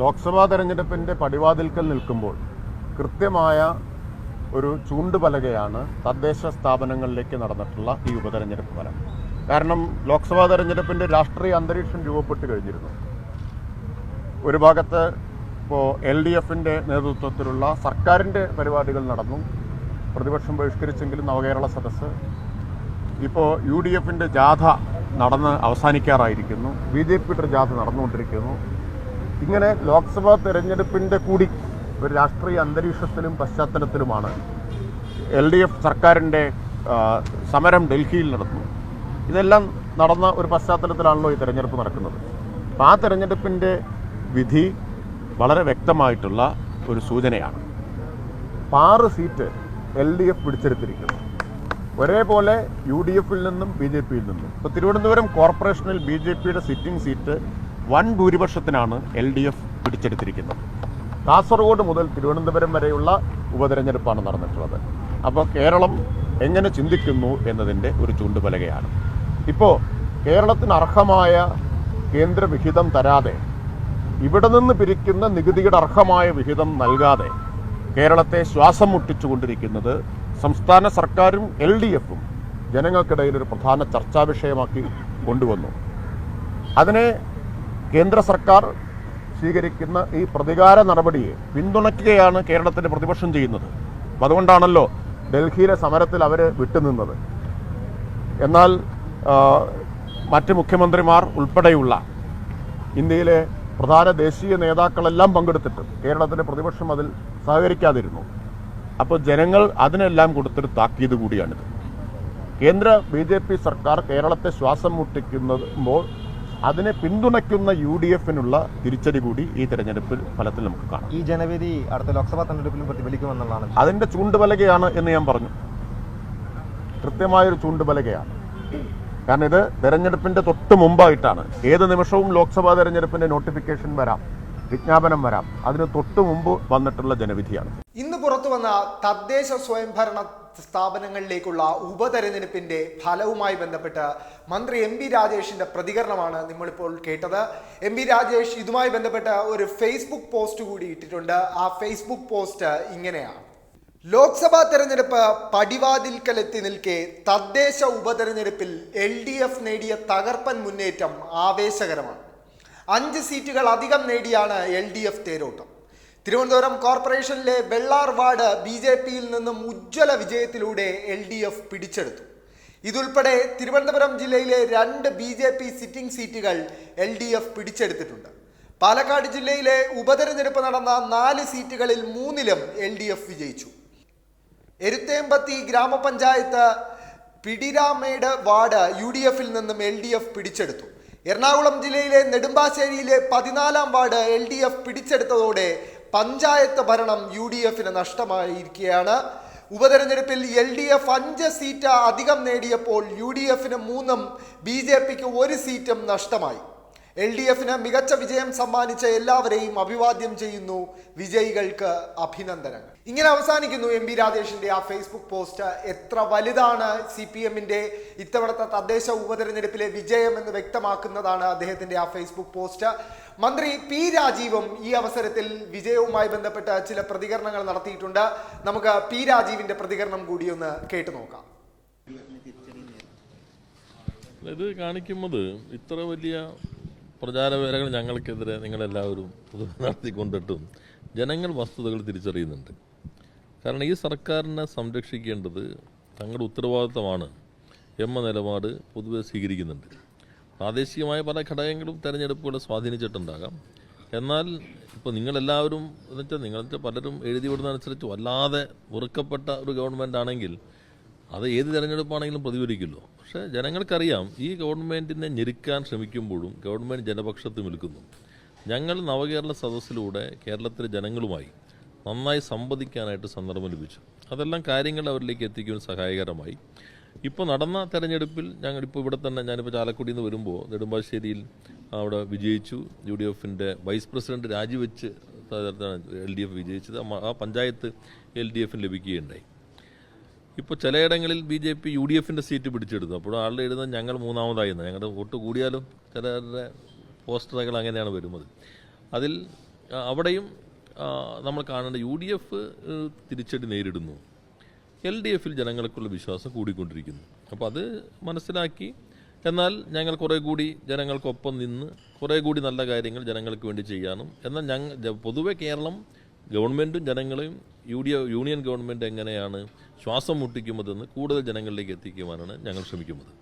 ലോക്സഭാ തെരഞ്ഞെടുപ്പിന്റെ പടിവാതിൽക്കൽ നിൽക്കുമ്പോൾ കൃത്യമായ ഒരു ചൂണ്ടുപലകയാണ് തദ്ദേശ സ്ഥാപനങ്ങളിലേക്ക് നടന്നിട്ടുള്ള ഈ ഉപതെരഞ്ഞെടുപ്പ് ഫലം. കാരണം ലോക്സഭാ തെരഞ്ഞെടുപ്പിന്റെ രാഷ്ട്രീയ അന്തരീക്ഷം രൂപപ്പെട്ട് കഴിഞ്ഞിരുന്നു. ഒരു ഭാഗത്ത് ഇപ്പോൾ എൽ ഡി എഫിന്റെ നേതൃത്വത്തിലുള്ള സർക്കാരിന്റെ പരിപാടികൾ നടന്നു. പ്രതിപക്ഷം ബഹിഷ്കരിച്ചെങ്കിലും നവകേരള സദസ് ഇപ്പോൾ യു ഡി എഫിന്റെ ജാഥ നടന്ന് അവസാനിക്കാറായിരിക്കുന്നു. ബി ജെ പിയുടെ ജാഥ നടന്നുകൊണ്ടിരിക്കുന്നു. ഇങ്ങനെ ലോക്സഭാ തെരഞ്ഞെടുപ്പിന്റെ കൂടി ഒരു രാഷ്ട്രീയ അന്തരീക്ഷത്തിലും പശ്ചാത്തലത്തിലുമാണ് എൽ ഡി എഫ് സർക്കാരിന്റെ സമരം ഡൽഹിയിൽ നടന്നു. ഇതെല്ലാം നടന്ന ഒരു പശ്ചാത്തലത്തിലാണല്ലോ ഈ തെരഞ്ഞെടുപ്പ് നടക്കുന്നത്. ആ തെരഞ്ഞെടുപ്പിന്റെ വിധി വളരെ വ്യക്തമായിട്ടുള്ള ഒരു സൂചനയാണ്. ആറ് സീറ്റ് എൽ ഡി എഫ് പിടിച്ചെടുത്തിരിക്കുന്നു. ഒരേപോലെ യു ഡി എഫിൽ നിന്നും ബി ജെ പിയിൽ നിന്നും. ഇപ്പോൾ തിരുവനന്തപുരം കോർപ്പറേഷനിൽ ബി ജെ പിയുടെ സിറ്റിംഗ് സീറ്റ് വൻ ഭൂരിപക്ഷത്തിനാണ് എൽ ഡി എഫ് പിടിച്ചെടുത്തിരിക്കുന്നത്. കാസർഗോഡ് മുതൽ തിരുവനന്തപുരം വരെയുള്ള ഉപതെരഞ്ഞെടുപ്പാണ് നടന്നിട്ടുള്ളത്. അപ്പോൾ കേരളം എങ്ങനെ ചിന്തിക്കുന്നു എന്നതിന്റെ ഒരു ചൂണ്ടുപലകയാണ്. ഇപ്പോൾ കേരളത്തിന് അർഹമായ കേന്ദ്രവിഹിതം തരാതെ ഇവിടെ നിന്ന് പിരിക്കുന്ന നികുതിയുടെ അർഹമായ വിഹിതം നൽകാതെ കേരളത്തെ ശ്വാസം മുട്ടിച്ചുകൊണ്ടിരിക്കുന്നത് സംസ്ഥാന സർക്കാരും എൽ ഡി എഫും ജനങ്ങൾക്കിടയിൽ ഒരു പ്രധാന ചർച്ചാ വിഷയമാക്കി കൊണ്ടുവന്നു. അതിനെ കേന്ദ്ര സർക്കാർ സ്വീകരിക്കുന്ന ഈ പ്രതികാര നടപടിയെ പിന്തുണയ്ക്കുകയാണ് കേരളത്തിന്റെ പ്രതിപക്ഷം ചെയ്യുന്നത്. അതുകൊണ്ടാണല്ലോ ഡൽഹിയിലെ സമരത്തിൽ അവർ വിട്ടുനിന്നത്. എന്നാൽ മറ്റ് മുഖ്യമന്ത്രിമാർ ഉൾപ്പെടെയുള്ള ഇന്ത്യയിലെ പ്രധാന ദേശീയ നേതാക്കളെല്ലാം പങ്കെടുത്തിട്ടും കേരളത്തിന്റെ പ്രതിപക്ഷം അതിൽ സഹകരിക്കാതിരുന്നു. അപ്പോൾ ജനങ്ങൾ അതിനെല്ലാം കൊടുത്തൊരു താക്കീത് കൂടിയാണിത്. കേന്ദ്ര ബി സർക്കാർ കേരളത്തെ ശ്വാസം മുട്ടിക്കുമ്പോൾ അതിനെ പിന്തുണയ്ക്കുന്ന യു ഡി എഫിനുള്ള തിരിച്ചടി കൂടി ഈ തെരഞ്ഞെടുപ്പ് ഫലത്തിൽ നമുക്ക് കാണാം. ഈ ജനവിധി അടുത്ത ലോക്സഭാ തെരഞ്ഞെടുപ്പിലും പ്രതിഫലിക്കുമെന്നുള്ളതാണ്. അതിന്റെ ചൂണ്ടുപലകയാണ് എന്ന് ഞാൻ പറഞ്ഞു. കൃത്യമായൊരു ചൂണ്ടുപലകയാണ് കാരണം ഇത് തെരഞ്ഞെടുപ്പിന്റെ തൊട്ട് മുമ്പായിട്ടാണ്. ഏത് നിമിഷവും ലോക്സഭാ തെരഞ്ഞെടുപ്പിന്റെ നോട്ടിഫിക്കേഷൻ വരാം വിജ്ഞാപനം വരാം. അതിന് തൊട്ട് മുമ്പ് വന്നിട്ടുള്ള ജനവിധിയാണ്. ഇന്ന് പുറത്തു വന്ന തദ്ദേശ സ്വയംഭരണ സ്ഥാപനങ്ങളിലേക്കുള്ള ഉപതെരഞ്ഞെടുപ്പിന്റെ ഫലവുമായി ബന്ധപ്പെട്ട് മന്ത്രി എം ബി രാജേഷിന്റെ പ്രതികരണമാണ് നമ്മളിപ്പോൾ കേട്ടത്. എം ബി രാജേഷ് ഇതുമായി ബന്ധപ്പെട്ട ഒരു ഫേസ്ബുക്ക് പോസ്റ്റ് കൂടി ഇട്ടിട്ടുണ്ട്. ആ ഫേസ്ബുക്ക് പോസ്റ്റ് ഇങ്ങനെയാണ്. ലോക്സഭാ തെരഞ്ഞെടുപ്പ് പടിവാതിൽക്കലെത്തി നിൽക്കെ തദ്ദേശ ഉപതെരഞ്ഞെടുപ്പിൽ എൽ ഡി എഫ് നേടിയ തകർപ്പൻ മുന്നേറ്റം ആവേശകരമാണ്. അഞ്ച് സീറ്റുകൾ അധികം നേടിയാണ് എൽ ഡി എഫ് തേരോട്ടം. തിരുവനന്തപുരം കോർപ്പറേഷനിലെ വെള്ളാർ വാർഡ് ബി ജെ പിയിൽ നിന്നും ഉജ്ജ്വല വിജയത്തിലൂടെ എൽ ഡി എഫ് പിടിച്ചെടുത്തു. ഇതുൾപ്പെടെ തിരുവനന്തപുരം ജില്ലയിലെ രണ്ട് ബി ജെ പി സിറ്റിംഗ് സീറ്റുകൾ എൽ ഡി എഫ് പിടിച്ചെടുത്തിട്ടുണ്ട്. പാലക്കാട് ജില്ലയിലെ ഉപതെരഞ്ഞെടുപ്പ് നടന്ന നാല് സീറ്റുകളിൽ മൂന്നിലും എൽ ഡി എഫ് വിജയിച്ചു. എരുത്തേമ്പത്തി ഗ്രാമപഞ്ചായത്ത് പിടിരാമേട് വാർഡ് യു ഡി എഫിൽ നിന്നും എൽ ഡി എഫ് പിടിച്ചെടുത്തു. എറണാകുളം ജില്ലയിലെ നെടുമ്പാശ്ശേരിയിലെ പതിനാലാം വാർഡ് എൽ ഡി എഫ് പിടിച്ചെടുത്തതോടെ പഞ്ചായത്ത് ഭരണം യു ഡി എഫിന് നഷ്ടമായിരിക്കുകയാണ്. ഉപതെരഞ്ഞെടുപ്പിൽ എൽ ഡി എഫ് അഞ്ച് സീറ്റ് അധികം നേടിയപ്പോൾ യു ഡി എഫിന് മൂന്നും ബി ജെ പിക്ക് ഒരു സീറ്റും നഷ്ടമായി. എൽ ഡി എഫിന് മികച്ച വിജയം സമ്മാനിച്ച എല്ലാവരെയും അഭിവാദ്യം ചെയ്യുന്നു വിജയികൾക്ക് അഭിനന്ദനങ്ങൾ. ഇങ്ങനെ അവസാനിക്കുന്നു എം പി രാജേഷിന്റെ ആ ഫേസ്ബുക്ക് പോസ്റ്റ്. എത്ര വലുതാണ് സി പി എമ്മിന്റെ ഇത്തവണത്തെ തദ്ദേശ ഉപതെരഞ്ഞെടുപ്പിലെ വിജയം എന്ന് വ്യക്തമാക്കുന്നതാണ് അദ്ദേഹത്തിന്റെ ആ ഫേസ്ബുക്ക് പോസ്റ്റ്. മന്ത്രി പി രാജീവും ഈ അവസരത്തിൽ വിജയവുമായി ബന്ധപ്പെട്ട ചില പ്രതികരണങ്ങൾ നടത്തിയിട്ടുണ്ട്. നമുക്ക് പി രാജീവിന്റെ പ്രതികരണം കൂടി ഒന്ന് കേട്ടു നോക്കാം. ഇത് കാണിക്കുന്നത് ഇത്ര വലിയ പ്രചാരവേലകൾ ഞങ്ങൾക്കെതിരെ നിങ്ങളെല്ലാവരും നടത്തിക്കൊണ്ടിട്ടും ജനങ്ങൾ വസ്തുതകൾ തിരിച്ചറിയുന്നുണ്ട്. കാരണം ഈ സർക്കാരിനെ സംരക്ഷിക്കേണ്ടത് തങ്ങളുടെ ഉത്തരവാദിത്തമാണ് എന്ന നിലപാട് പൊതുവെ സ്വീകരിക്കുന്നുണ്ട്. പ്രാദേശികമായ പല ഘടകങ്ങളും തെരഞ്ഞെടുപ്പുകളെ സ്വാധീനിച്ചിട്ടുണ്ടാകാം. എന്നാൽ ഇപ്പോൾ നിങ്ങളെല്ലാവരും എന്ന് വെച്ചാൽ നിങ്ങളെ പലരും എഴുതി വിടുന്നതനുസരിച്ച് വല്ലാതെ വെറുക്കപ്പെട്ട ഒരു ഗവൺമെന്റ് ആണെങ്കിൽ അത് ഏത് തിരഞ്ഞെടുപ്പാണെങ്കിലും പ്രതിഫലിക്കുമല്ലോ. പക്ഷേ ജനങ്ങൾക്കറിയാം ഈ ഗവൺമെന്റിനെ ഞെരുക്കാൻ ശ്രമിക്കുമ്പോഴും ഗവൺമെന്റ് ജനപക്ഷത്ത് നിൽക്കുന്നു. ഞങ്ങൾ നവകേരള സദസ്സിലൂടെ കേരളത്തിലെ ജനങ്ങളുമായി നന്നായി സംവദിക്കാനായിട്ട് സന്ദർഭം ലഭിച്ചു. അതെല്ലാം കാര്യങ്ങൾ അവരിലേക്ക് എത്തിക്കുവാൻ സഹായകരമായി. ഇപ്പോൾ നടന്ന തെരഞ്ഞെടുപ്പിൽ ഞങ്ങളിപ്പോൾ ഇവിടെ തന്നെ ഞാനിപ്പോൾ ചാലക്കുടിയിൽ നിന്ന് വരുമ്പോൾ നെടുമ്പാശ്ശേരിയിൽ അവിടെ വിജയിച്ചു. യു ഡി എഫിന്റെ വൈസ് പ്രസിഡന്റ് രാജിവെച്ച് എൽ ഡി എഫ് വിജയിച്ചത്. ആ പഞ്ചായത്ത് എൽ ഡി എഫിന് ലഭിക്കുകയുണ്ടായി. ഇപ്പോൾ ചിലയിടങ്ങളിൽ B J P U D എഫിന്റെ സീറ്റ് പിടിച്ചെടുത്തു. അപ്പോൾ ആളുടെ എഴുതുന്നത് ഞങ്ങൾ മൂന്നാമതായിരുന്നു ഞങ്ങളുടെ വോട്ട് കൂടിയാലും ചിലരുടെ പോസ്റ്ററുകൾ അങ്ങനെയാണ് വരുന്നത്. അതിൽ അവിടെയും നമ്മൾ കാണേണ്ട യു ഡി എഫ് തിരിച്ചടി നേരിടുന്നു. എൽ ഡി എഫിൽ ജനങ്ങൾക്കുള്ള വിശ്വാസം കൂടിക്കൊണ്ടിരിക്കുന്നു. അപ്പോൾ അത് മനസ്സിലാക്കി. എന്നാൽ ഞങ്ങൾ കുറേ കൂടി ജനങ്ങൾക്കൊപ്പം നിന്ന് കുറേ കൂടി നല്ല കാര്യങ്ങൾ ജനങ്ങൾക്ക് വേണ്ടി ചെയ്യാനും. എന്നാൽ ഞങ്ങൾ പൊതുവെ കേരളം ഗവൺമെന്റും ജനങ്ങളെയും യു ഡി യൂണിയൻ ഗവൺമെന്റ് എങ്ങനെയാണ് ശ്വാസം മുട്ടിക്കുന്നതെന്ന് കൂടുതൽ ജനങ്ങളിലേക്ക് എത്തിക്കുവാനാണ് ഞങ്ങൾ ശ്രമിക്കുന്നത്.